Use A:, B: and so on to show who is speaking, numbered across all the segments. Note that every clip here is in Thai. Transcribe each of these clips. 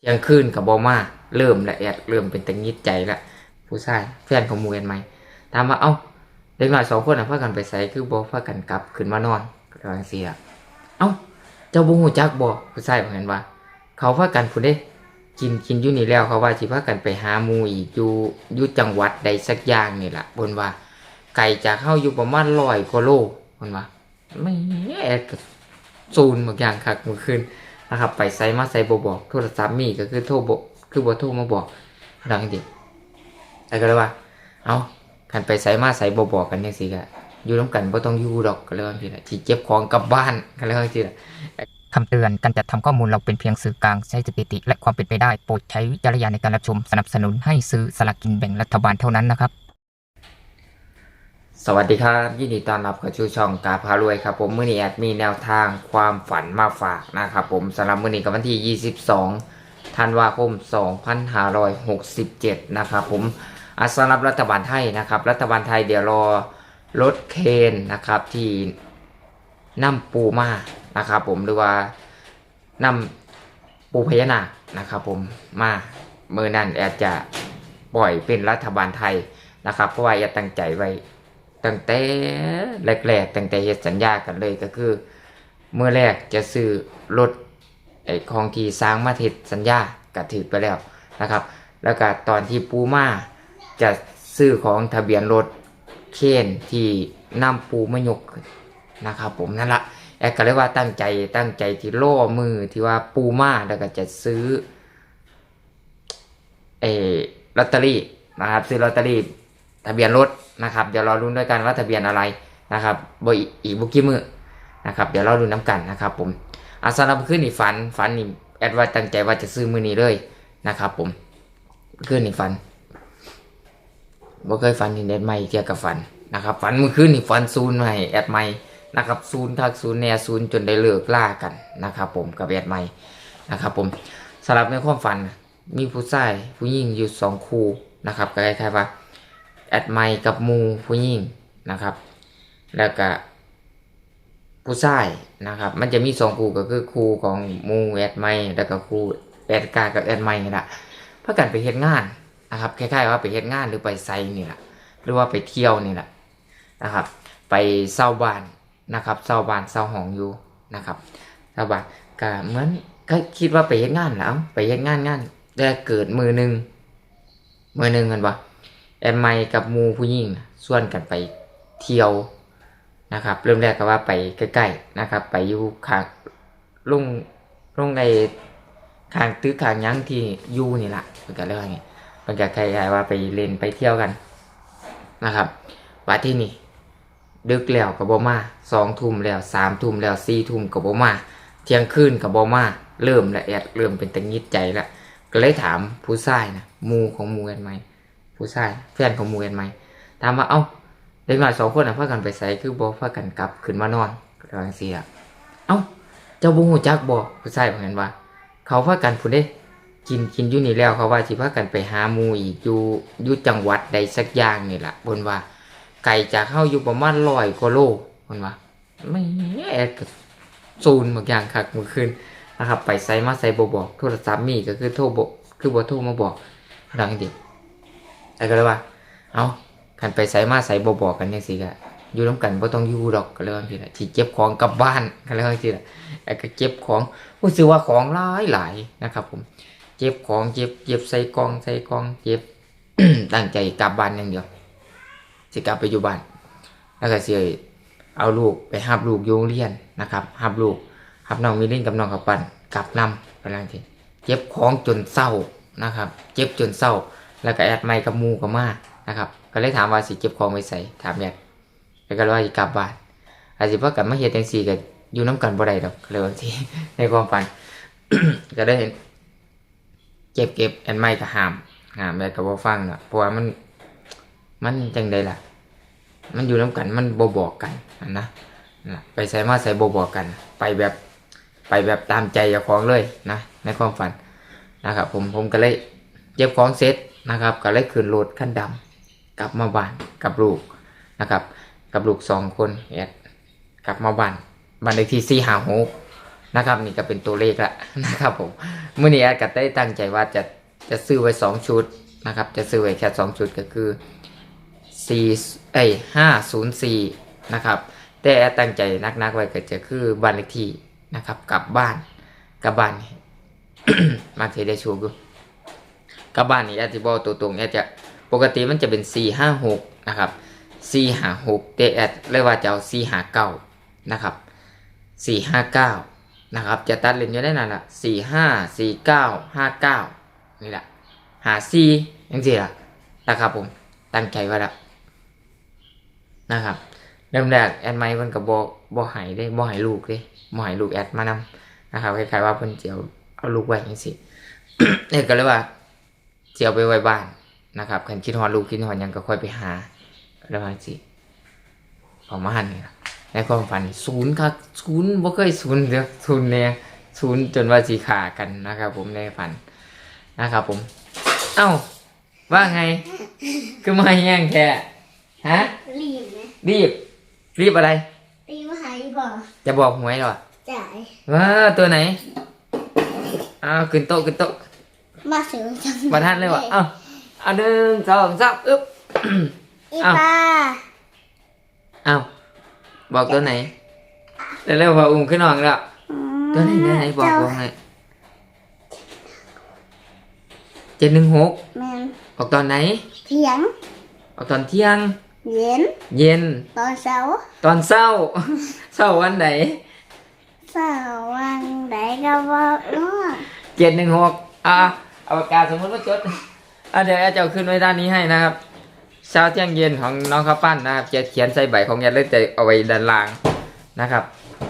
A: เที่ยงคืนกับบอมาเริ่มละเอียดเริ่มเป็นตังยิดใจละผู้ชายเพื่อนของมูกันไหมถามว่าเอ้าเด็กหน้อยสองคนน่ะพากันไปใส่คือบอพากันกลับขึ้นมานอนก็วาจังซี่ล่ะเอ้าเจ้าบุหูจักบอผู้ชายบอกเห็นว่า เขาพากันผู้เด้กินกินอยู่นี่แล้วเขาว่าสิพากันไปหาหมูอีกอยู่อยู่จังหวัดใดสักอย่างนี่แหละบนว่า ไก่จากเข้าอยู่ประมาณร้อยกว่าโลบนว่าไม่แอดซูนบางอย่างคักเมื่อคืน นะครับ ไปไซมาไซบบอกโทรศัพท์มีก็คือโทรบคือบอโทรมาบอกดังจริงแต่ก็เลยว่า เอาคันไปไซมาไซบบอกกันยังสิกะอยู่น้ำกันบ่ต้องอยู่ดอกก็เลยว่าทีละที่เจ็บของกลับบ้านก็เลยว่าทีละ
B: คำเตือนการจัดทำข้อมูลเราเป็นเพียงสื่อกลางใช้สถิติ และความเป็นไปได้ โปรดใช้วิจารณญาณในการรับชมสนับสนุนให้ซื้อสลากกินแบ่งรัฐบาลเท่านั้นนะครับ
A: สวัสดีครับ ยินดีต้อนรับเข้าสู่ช่องกาพารวยครับผมมื้อนี้แอดมีแนวทางความฝันมาฝากนะครับผมสำหรับมื้อนี้กับวันที่ 22 ธันวาคม 2567 นะครับผมอาสำหรับรัฐบาลไทยนะครับ รัฐบาลไทยเดี๋ยวรอรถเคนนะครับที่นำปูมานะครับผมหรือว่านำปูพญานาคนะครับผมมาเมื่อนั้นแอดจะปล่อยเป็นรัฐบาลไทยนะครับเพราะว่าแอดตั้งใจไว้ ตั้งแต่แรกๆตั้งแต่เฮ็ดสัญญากันเลยก็คือ เมื่อแรกจะซื้อรถไอ้ของที่สร้างมาเฮ็ดสัญญาก็ถือไปแล้วนะครับ แล้วก็ตอนที่ปูมาจะซื้อของทะเบียนรถเคนที่นำปูมายกนะครับ ผมนั่นละแอดก็เลยว่าตั้งใจตั้งใจที่ล่อมือที่ว่าปูมาแล้วก็จะซื้อเออลอตเตอรี่นะครับซื้อลอตเตอรี่ ทะเบียนรถนะครับ เดี๋ยวรอรุ้นด้วยกันว่าทะเบียนอะไรนะครับบอีอีกบุกี้มือนะครับเดี๋ยวเราดูน้ำกันนะครับ ผมอาสำหรับขึ้นนี่ฝันฝันนี่แอดว่าตั้งใจว่าจะซื้อมือนี้เลยนะครับ ผมขึ้นนี่ฝันบ่เคยฝันนี่แอดไม่เกี่ยวกับฝันนะครับฝันมื่อคืนนี่ฝันซูนใหม่แอดไม่นะครับซูนทักซูนแน่ซูนจนได้เลิกล่ากันนะครับ ผมกับแอดไม่นะครับ ผมสำหรับในความฝันมีผู้ชายผู้หญิงอยู่สองคู่นะครับก็คล้ายๆว่า แอดไมกับมูผู้หญิงนะครับ แล้วก็ผู้ชายนะครับ มันจะมีสองครูก็คือครูของมูแอดไมแล้วก็ครูแอดกากับแอดไมนี่แหละเพื่อกันไปเฮ็ดงานนะครับคล้ายๆว่าไปเฮ็ดงานหรือไปไซนี่แหละหรือว่าไปเที่ยวนี่แหละนะครับ ไปเศร้าบ้านนะครับเศร้าบ้านเศร้าห้องอยู่นะครับเศร้าบ้านก็เหมือนก็คิดว่าไปเฮ็ดงานแล้วไปเฮ็ดงานงานแต่เกิดมือหนึ่งมือหนึ่งกันปะ แอนไมกับมูผู้หญิงน่ะส่วนกันไปเที่ยวนะครับ เริ่มแรกก็ว่าไปใกล้ๆนะครับ ไปอยู่ข้างลุงลุงในข้างตึกข้างยังที่ยู่นี่แหละเป็นกันเรื่องไงเป็นกันใครๆว่าไปเล่นไปเที่ยวกันนะครับว่าที่นี่ดึกแล้วกับบอมาสองทุ่มแล้วสามทุ่มแล้วสี่ทุ่มกับบอมาเที่ยงคืนกับบอมาเริ่มละเอียดเริ่มเป็นตังยิดใจละก็เลยถามผู้ชายนะมูของมูกันไหม ผู้ชายเพื่อนของมูกันไหมถามว่าเอ้าเด็กน้อยสองคนน่ะพากันไปใส่คือบอพากันกลับขึ้นมานอนก็วาจังซี่ล่ะเอ้า เจ้าบุหูจักบอผู้ชายบอกเห็นว่า เขาพากันผู้เด้กินกินอยู่นี่แล้วเขาว่าสิพากันไปหามูอีกอยู่อยู่จังหวัดใดสักอย่างนี่แหละบนว่า ไก่จากเข้าอยู่ประมาณร้อยกว่าโลบนว่าไม่แอดกับซูนบางอย่างคักเมื่อคืนนะครับ ไปไซมาไซบบอกโทรศัพท์มีก็คือโทรบอกคือบอโทรมาบอกดังจริง แต่ก็เลยว่า เอาคันไปใส่มาใส่บบอกกันยังสิกะอยู่น้ำกันบ่ต้องอยู่ดอกก็เลยว่าทีละที่เก็บของกลับบ้านก็เลยว่าทีละไอ้ก็เก็บของรู้สึกว่าของหลายหลายนะครับ ผม เก็บของเก็บเก็บใส่กองใส่กองเก็บตั้งใจกลับบ้านอย่างเดียวสิกลับไปอยู่บ้านแล้วก็เสิเอาลูกไปหับลูกโยงเรียนนะครับหับลูกหับน้องมิลินกับน้องกับปันกลับนำไปแล้วทีเก็บของจนเศร้านะครับ เก็บจนเศร้า แล้วก็แอดไมค์กับมูกับมานะครับ ก็เลยถามว่าสิเก็บของไว้ใส่ถามแอดแล้วก็เลยว่าสิกลับบ้านอาจสิว่ากันมาเฮ็ดจังซี่ก็อยู่น้ำกันบ่ได้ดอกเลยว่าที่ในความฝันก็ได้เห็นเก็บเก็บแอดไมค์ก็หามหามแม่ก็บ่ฟังเนาะเพราะว่ามันมันจังไดล่ะ มันอยู่น้ำกันมันบ่บอกกันนะนะนะไปใส่มาใส่บ่บอกกัน ไปแบบไปแบบตามใจเจ้าของเลยนะในความฝันนะครับผมผมก็เลยเก็บของเสร็จ นะครับก็เลยขึ้นรถขั้นดำกลับมาบ้านกับลูกนะครับ กับลูกสองคนแอดกลับมาบ้านบ้านเลขที่สี่หาหกนะครับ นี่ก็เป็นตัวเลขละนะครับผมเมื่อนี้แอดก็ได้ตั้งใจว่าจะจะซื้อไว้สองชุดนะครับ จะซื้อไว้แค่สองชุดก็คือสี่เอ้ห้าศูนย์สี่นะครับแต่แอดตั้งใจนักๆไว้ก็จะคือบ้านเลขที่นะครับกลับบ้านกลับบ้านมาเคยได้ชูกู กับบ้านนี่แอดจะบอกตัวตรงแอดจะปกติมันจะเป็นสี่ห้าหกนะครับสี่ห้าหกแต่แอดเรียกว่าจะเอาสี่ห้าเก้านะครับสี่ห้าเก้านะครับ จะตัดเลนอยู่ได้นั่นละสี่ห้าสี่เก้าห้าเก้านี่แหละหาสี่ยังสิล่ะนะครับผม ตั้งใจไว้แล้วนะครับเริ่มแรกแอดไมค์มันก็บ่บ่ใหายได้บ่ใหายลูกเด้บ่ใหายลูกแอดมานำนะครับคล้ายๆว่าเพิ่นสิเอาเอาลูกไว้จังซี่เนี่ยก็เลยว่า สิเอาไปไว้บ้านนะครับคันคิดฮอดลูกคิดฮอดหยังก็ค่อยไปหาแล้วว่าสิประมาณนี้ล่ะในความฝันศูนย์ครับศูนย์บ่เคยศูนย์เด้อศูนย์เนี่ยศูนย์จนว่าสิขากันนะครับ ผมในฝันนะครับ ผม เอ้าว่าไงคือมาแย่งแท้ฮะ
C: รีบไหม
A: รีบ รีบอะไร
C: รีบหายบอก
A: จะบอกหวยเหรอ
C: จ่าย
A: ว่าตัวไหนอ้าวขึ้นโต๊ะขึ้นโต๊ะ
C: มาถึงจัง
A: บัทันเลยวะเอ้าเอาหนึ่งสองสามอึ๊บ
C: อี
A: อ้าว
C: ป้า
A: เอ้าบอกตัวไหนเร็วๆพออุ้มขึ้นนอนแล้วตัวไหนตัวไหนบอกบอกหน่อยเจ็ดหนึ่งหก
C: แมน
A: ออกตอนไหน
C: เถียง
A: ออกตอนเที่ยง
C: เย็น
A: เย็น
C: ตอนเช้า
A: ตอนเศร้า เศร้าวันไหน
C: สาววันไหนก็บอกเนาะ
A: เจ็ดหนึ่งหกอะ เอาปากกาสมมติว่าจดอะเดี๋ยวแอดจะเอาขึ้นไว้ด้านนี้ให้นะครับ เช้าเที่ยงเย็นของน้องข้าวปั้นนะครับจะเขียนใส่ใบของแอดเลยจะเอาไว้ด้านล่างนะครับ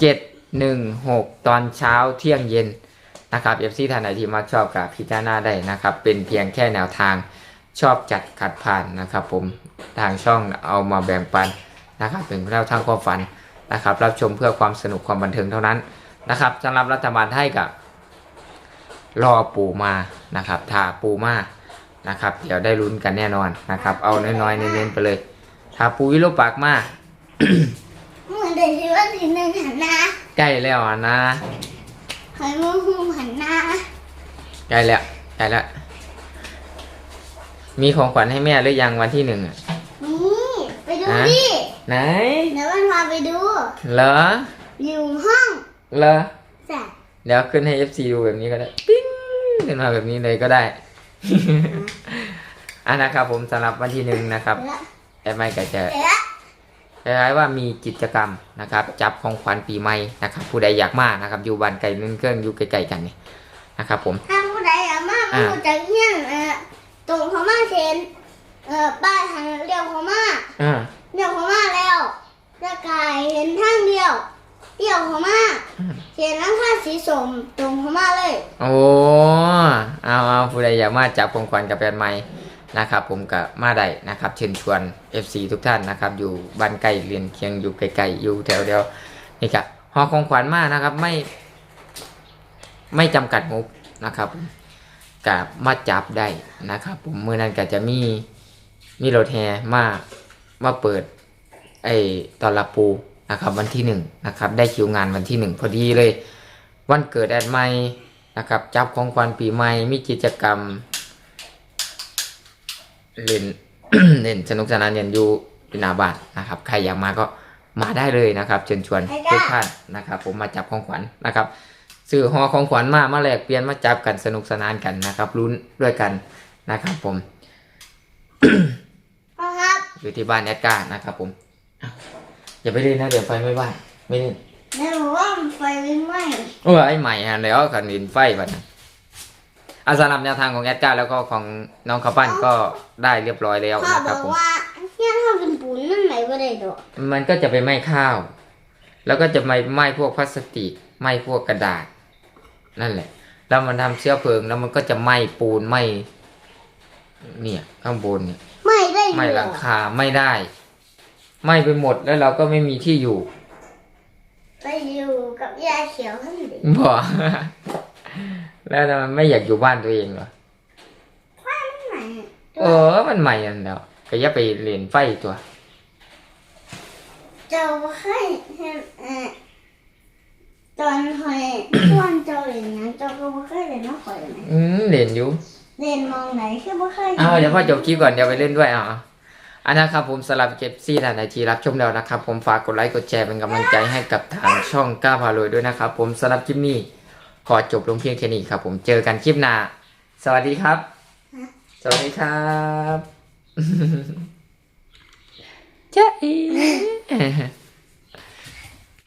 A: เจ็ดหนึ่งหกตอนเช้าเที่ยงเย็นนะครับเอฟซีท่านไหนที่มักชอบกับพิจารณาได้นะครับ เป็นเพียงแค่แนวทางชอบจัดขัดผ่านนะครับผมทางช่องเอามาแบ่งปันนะครับเป็นแนวทางความฝันนะครับ รับชมเพื่อความสนุกความบันเทิงเท่านั้นนะครับสำหรับรัฐบาลไทยกับ รอปูมานะครับถ้าปูมานะครับ เดี๋ยวได้ลุ้นกันแน่นอนนะครับ เอาน้อยๆเน้นๆไปเลยถ้าปูวิโรปากมา
C: เหมือนเด็กที่ว่าทีหนึ่งหันหน้า
A: ใกล้แล้วอะนะ
C: เคยมือหูหันหน้า
A: ใกล้แล้วใกล้แล้วมีของขวัญให้แม่หรือยังวันที่หนึ่งอะ
C: นี่ไปดู
A: ฮะ
C: ดิ
A: ไหน
C: เดี๋ยวมันพาไปดู
A: เหรอ
C: อยู่ห้อง
A: เหรอ
C: จ้ะ
A: เดี๋ยวขึ้นให้ FC ดูแบบนี้ก็ได้ปิ้ง ขึ้นมาแบบนี้เลยก็ได้อะนะครับผมสำหรับวันที่หนึ่งนะครับ
C: แล้ว
A: แอดไม่ก็จะ
C: แล้ว
A: คล้ายๆว่ามีกิจกรรมนะครับ จับของขวัญปีใหม่นะครับ ผู้ใดอยากมานะครับ อยู่บ้านไกลนึ่งเครื่องอยู่ไกลๆกันนี่นะครับ ผม
C: ถ้าผู้ใดอะมา
A: อ่า
C: ผู้จะเงี้ยเออตรงเขามาเชนเออป้าทางเรียวเขามา
A: อ่า
C: เรียวเขามาแล้วจะกลายเห็นทางเดียว เดียวเขามาเห็นน้ำผ้าสีสมตรงเขามาเลย
A: โอ้เอาเอาผู้ใดอยากมาจับของขวัญกับแฟนใหม่นะครับ ผมก็มาได้นะครับ เชิญชวน FC ทุกท่านนะครับ อยู่บ้านใกล้เรียนเคียงอยู่ไกลๆอยู่แถวเดียวนี่ครับหอของขวัญมานะครับ ไม่ ไม่จำกัดงบนะครับกับมาจับได้นะครับ ผมเมื่อนั้นก็จะมีมีรถแห่มามาเปิด ไอ้ตอนรับปู นะครับวันที่หนึ่งนะครับได้คิวงานวันที่หนึ่งพอดีเลย วันเกิดแอดใหม่นะครับจับของขวัญปีใหม่มีกิจกรรมเล่นเล่นสนุกสนานเรียนอยู่อยู่หน้าบ้านนะครับ ใครอยากมาก็มาได้เลยนะครับเชิญชวนทุกท่านนะครับ ผมมาจับของขวัญนะครับซื้อห่อของขวัญมามาแลกเปลี่ยนมาจับกันสนุกสนานกันนะครับลุ้นด้วยกันนะครับ ผม
C: พ่อครับ
A: อยู่ที่บ้านแอดการ์นะครับ ผม อ้าวอย่าไปเล่นนะเดี๋ยวไฟไม่บ้านไม่เล่น
C: แม่บอกว่าไฟไม่ไหม้
A: โอ้ยไอ้ใหม่ฮะแล้วขันดินไฟบัดนะอาสำหรับแนวทางของแอดการ์แล้วก็ของน้องข้าวปั้นก็ได้เรียบร้อยแล้ว
C: พ่อ
A: นะค
C: บ
A: รับ
C: อก
A: ผม
C: ว่าเนี่ยถ้าเป็นปูนนั่นไหนก็ได้ดอก
A: มันก็จะไปไหม้ข้าว แล้วก็จะไหม้ไหม้พวกพลาสติก ไหม้พวกกระดาษ นั่นแหละ แล้วมันทำเชื้อเพลิง แล้วมันก็จะไหม้ปูนไหม้เนี่ย ข้างบนเนี่ย
C: ไม่ได้
A: ไหม้
C: อยู่
A: หลังคาไม่ได้ ไหม้ไปหมดแล้วเราก็ไม่มีที่อยู่
C: ไปอยู่กับยาเขียวข้างเดียว
A: บอกแล้วทำไมไม่อยากอยู่บ้านตัวเองเหรอ
C: ไหน
A: เออ มันใหม่อันแล้วก็อย่าไปเรียนไฟตัว
C: เจ้าให้เห็นเออเจ้ตอนคอยตอนเจ้าเล่นนั้นเจ้าก็บ่เคยเล่นน้ำข่อยไหม
A: อืมเล่นอยู่
C: เล่นมองไหนคือบ่เคย
A: อ้าวเดี๋ยวพ่อจบคลิปก่อนเดี๋ยวไปเล่นด้วยอะ อันนะครับผมสำหรับเก็บซี่ท่านใดที่รับชมแล้วนะครับ ผมฝากกดไลค์กดแชร์เป็นกำลังใจให้กับทางช่องก้าพารวยด้วยนะครับ ผมสำหรับคลิปนี้ขอจบลงเพียงแค่นี้ครับ ผมเจอกันคลิปหน้า สวัสดีครับ สวัสดีครับจ้าเอ